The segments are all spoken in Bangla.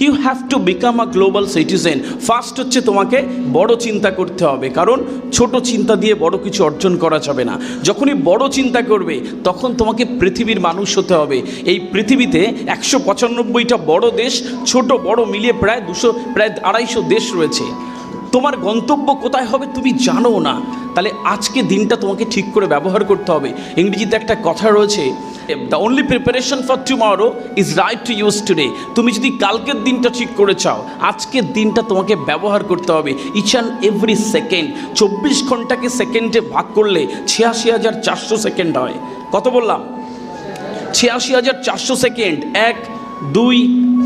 You have to become a global citizen first হচ্ছে তোমাকে বড় চিন্তা করতে হবে। কারণ ছোট চিন্তা দিয়ে বড় কিছু অর্জন করা যাবে না। যখনই বড় চিন্তা করবে, তখন তোমাকে পৃথিবীর মানুষ হতে হবে। এই পৃথিবীতে একশো পঁচানব্বইটা বড় দেশ, ছোট, বড় মিলিয়ে প্রায় দুশো, প্রায় আড়াইশো দেশ রয়েছে। তোমার গন্তব্য কোথায় হবে তুমি জানো না। তাহলে আজকে দিনটা তোমাকে ঠিক করে ব্যবহার করতে হবে। ইংরেজিতে একটা কথা রয়েছে the only preparation for tomorrow is right to use today তুমি যদি কালকের দিনটা ঠিক করে চাও, আজকের দিনটা তোমাকে ব্যবহার করতে হবে ইচ অ্যান্ড এভরি সেকেন্ড চব্বিশ ঘন্টাকে সেকেন্ডে ভাগ করলে ছিয়াশি হাজার চারশো সেকেন্ড হয়। কত বললাম? ছিয়াশি হাজার চারশো সেকেন্ড এক, দুই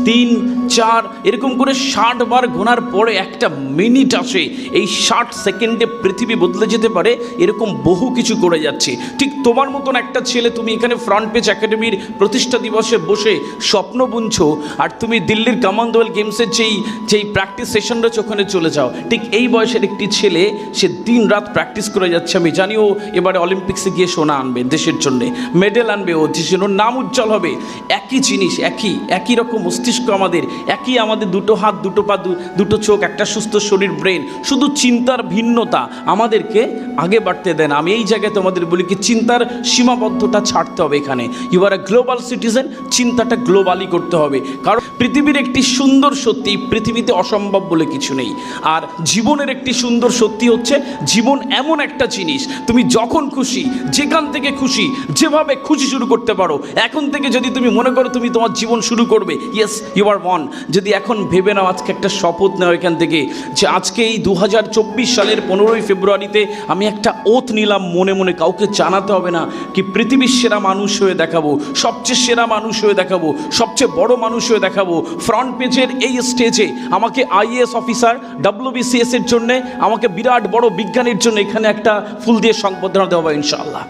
তিন, চার, এরকম করে ষাট বার গোনার পরে একটা মিনিট আসে, এই ষাট সেকেন্ডে পৃথিবী বদলে যেতে পারে, এরকম বহু কিছু করে যাচ্ছে। ঠিক তোমার মতন একটা ছেলে তুমি এখানে ফ্রন্ট পেজ একাডেমির প্রতিষ্ঠা দিবসে বসে স্বপ্ন বুনছো, আর তুমি দিল্লির কমনওয়েলথ গেমসের যেই যেই প্র্যাকটিস সেশন রয়েছে ওখানে চলে যাও। ঠিক এই বয়সের একটি ছেলে, সে দিন রাত প্র্যাকটিস করে যাচ্ছে, আমি জানি ও এবারে অলিম্পিক্সে গিয়ে সোনা আনবে দেশের জন্যে মেডেল আনবে ও দেশের নাম উজ্জ্বল হবে। একই জিনিস, একই একই রকম মস্তিষ্ক আমাদের, একই আমাদের দুটো হাত, দুটো পা দুটো চোখ, একটা সুস্থ শরীর ব্রেন শুধু চিন্তার ভিন্নতা আমাদেরকে আগে বাড়তে দেন আমি এই জায়গায় তোমাদের বলি কি, চিন্তার সীমাবদ্ধতা ছাড়তে হবে এখানে। You are a global citizen চিন্তাটা গ্লোবালি করতে হবে। কারণ পৃথিবীর একটি সুন্দর সত্যি, পৃথিবীতে অসম্ভব বলে কিছু নেই। আর জীবনের একটি সুন্দর সত্যি হচ্ছে জীবন এমন একটা জিনিস, তুমি যখন খুশি, যেখান থেকে খুশি, যেভাবে খুশি শুরু করতে পারো, এখন থেকে যদি তুমি মনে করো তুমি তোমার জীবন শুরু করবে ইয়েস ইউ আর ওয়ান যদি এখন ভেবে নাও আজকে একটা শপথ নাও এখান থেকে যে আজকে এই দু হাজার চব্বিশ সালের পনেরোই ফেব্রুয়ারিতে আমি একটা ওথ নিলাম মনে মনে, কাউকে জানাতে হবে না কি পৃথিবীর সেরা মানুষ হয়ে দেখাবো, সবচেয়ে সেরা মানুষ হয়ে দেখাবো, সবচেয়ে বড় মানুষ হয়ে দেখাবো। ফ্রন্ট পেজের এই স্টেজে আমাকে আইএএস অফিসার ডাব্লিউবিসিএস এর জন্যে, আমাকে বিরাট বড় বিজ্ঞানীর জন্য এখানে একটা ফুল দিয়ে সংবর্ধনা দেওয়া হবে ইনশাআল্লাহ।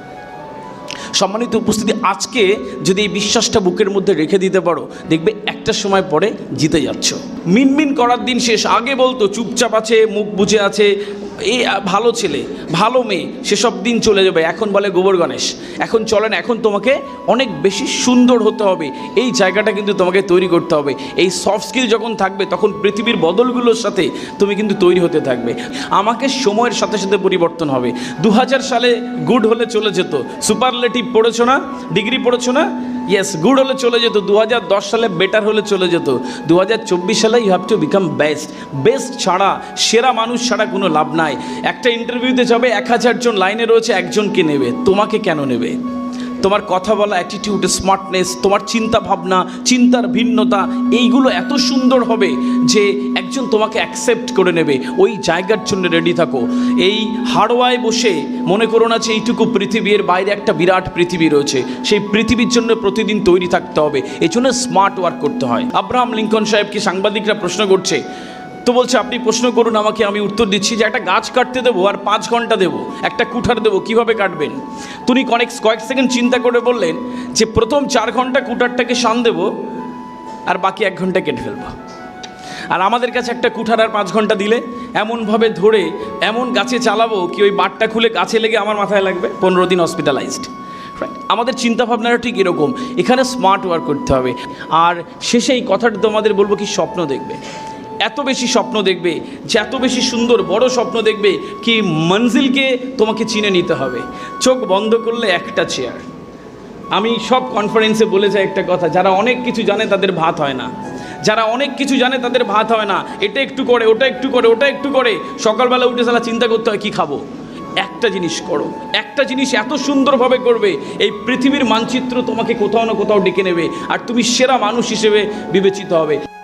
সম্মানিত উপস্থিতি, আজকে যদি এই বিশ্বাসটা বুকের মধ্যে রেখে দিতে পারো, দেখবে একটা সময় পরে জিতে যাচ্ছ। মিনমিন করার দিন শেষ। আগে বলতো, চুপচাপ আছে, মুখ বুঝে আছে এই ভালো ছেলে, ভালো মেয়ে, সেসব দিন চলে যাবে। এখন বলে গোবর গণেশ, এখন চলেন এখন তোমাকে অনেক বেশি সুন্দর হতে হবে। এই জায়গাটা কিন্তু তোমাকে তৈরি করতে হবে। এই সফট স্কিল যখন থাকবে, তখন পৃথিবীর বদলগুলোর সাথে তুমি কিন্তু তৈরি হতে থাকবে। আমাকে সময়ের সাথে সাথে পরিবর্তন হবে। দু হাজার সালে গুড হলে চলে যেত। সুপারলেটিভ পড়েছো না ডিগ্রি পড়েছো না ইয়েস গুড হলে চলে যেত দু হাজার দশ সালে বেটার হলে চলে যেত দু সালে you have to become best best ছাড়া, সেরা মানুষ ছাড়া কোনো লাভ নাই। একটা ইন্টারভিউতে যাবে, এক হাজার জন লাইনে রয়েছে, একজনকে নেবে, তোমাকে কেন নেবে? তোমার কথা বলা অ্যাটিটিউড স্মার্টনেস তোমার চিন্তা ভাবনা, চিন্তার ভিন্নতা, এইগুলো এত সুন্দর হবে যে একজন তোমাকে অ্যাকসেপ্ট করে নেবে। ওই জায়গার জন্য রেডি থাকো। এই হাড়োয়ায় বসে মনে করো না যে এইটুকু পৃথিবীর বাইরে একটা বিরাট পৃথিবী রয়েছে। সেই পৃথিবীর জন্য প্রতিদিন তৈরি থাকতে হবে। এই জন্য স্মার্ট ওয়ার্ক করতে হয়। আব্রাহাম লিঙ্কন সাহেবকে সাংবাদিকরা প্রশ্ন করছে তো বলছে, আপনি প্রশ্ন করুন আমাকে, আমি উত্তর দিচ্ছি যে একটা গাছ কাটতে দেবো আর পাঁচ ঘণ্টা দেবো, একটা কুঠার দেবো, কীভাবে কাটবেন? তিনি কয়েক কয়েক সেকেন্ড চিন্তা করে বললেন যে, প্রথম চার ঘণ্টা কুঠারটাকে শান দেবো আর বাকি এক ঘণ্টা কেটে ফেলব। আর আমাদের কাছে একটা কুঠার আর পাঁচ ঘণ্টা দিলে এমনভাবে ধরে এমন গাছে চালাবো কি ওই বাটটা খুলে গাছে লেগে আমার মাথায় লাগবে? পনেরো দিন হসপিটালাইজড আমাদের চিন্তাভাবনাটা ঠিক এরকম। এখানে স্মার্ট ওয়ার্ক করতে হবে। আর শেষে এই কথাটা তোমাদের বলব কি, স্বপ্ন দেখবে। এত বেশি স্বপ্ন দেখবে, যে এত বেশি সুন্দর বড় স্বপ্ন দেখবে, কি মঞ্জিলকে তোমাকে চিনে নিতে হবে। চোখ বন্ধ করলে একটা চেয়ার আমি সব কনফারেন্সে বলে যাই একটা কথা, যারা অনেক কিছু জানে তাদের ভাত হয় না। যারা অনেক কিছু জানে তাদের ভাত হয় না। এটা একটু করে, ওটা একটু করে, ওটা একটু করে। সকালবেলা উঠে সালা চিন্তা করতে হয়, কী খাব? একটা জিনিস করো। একটা জিনিস এত সুন্দরভাবে করবে, এই পৃথিবীর মানচিত্র তোমাকে কোথাও না কোথাও ডেকে নেবে। আর তুমি সেরা মানুষ হিসেবে বিবেচিত হবে।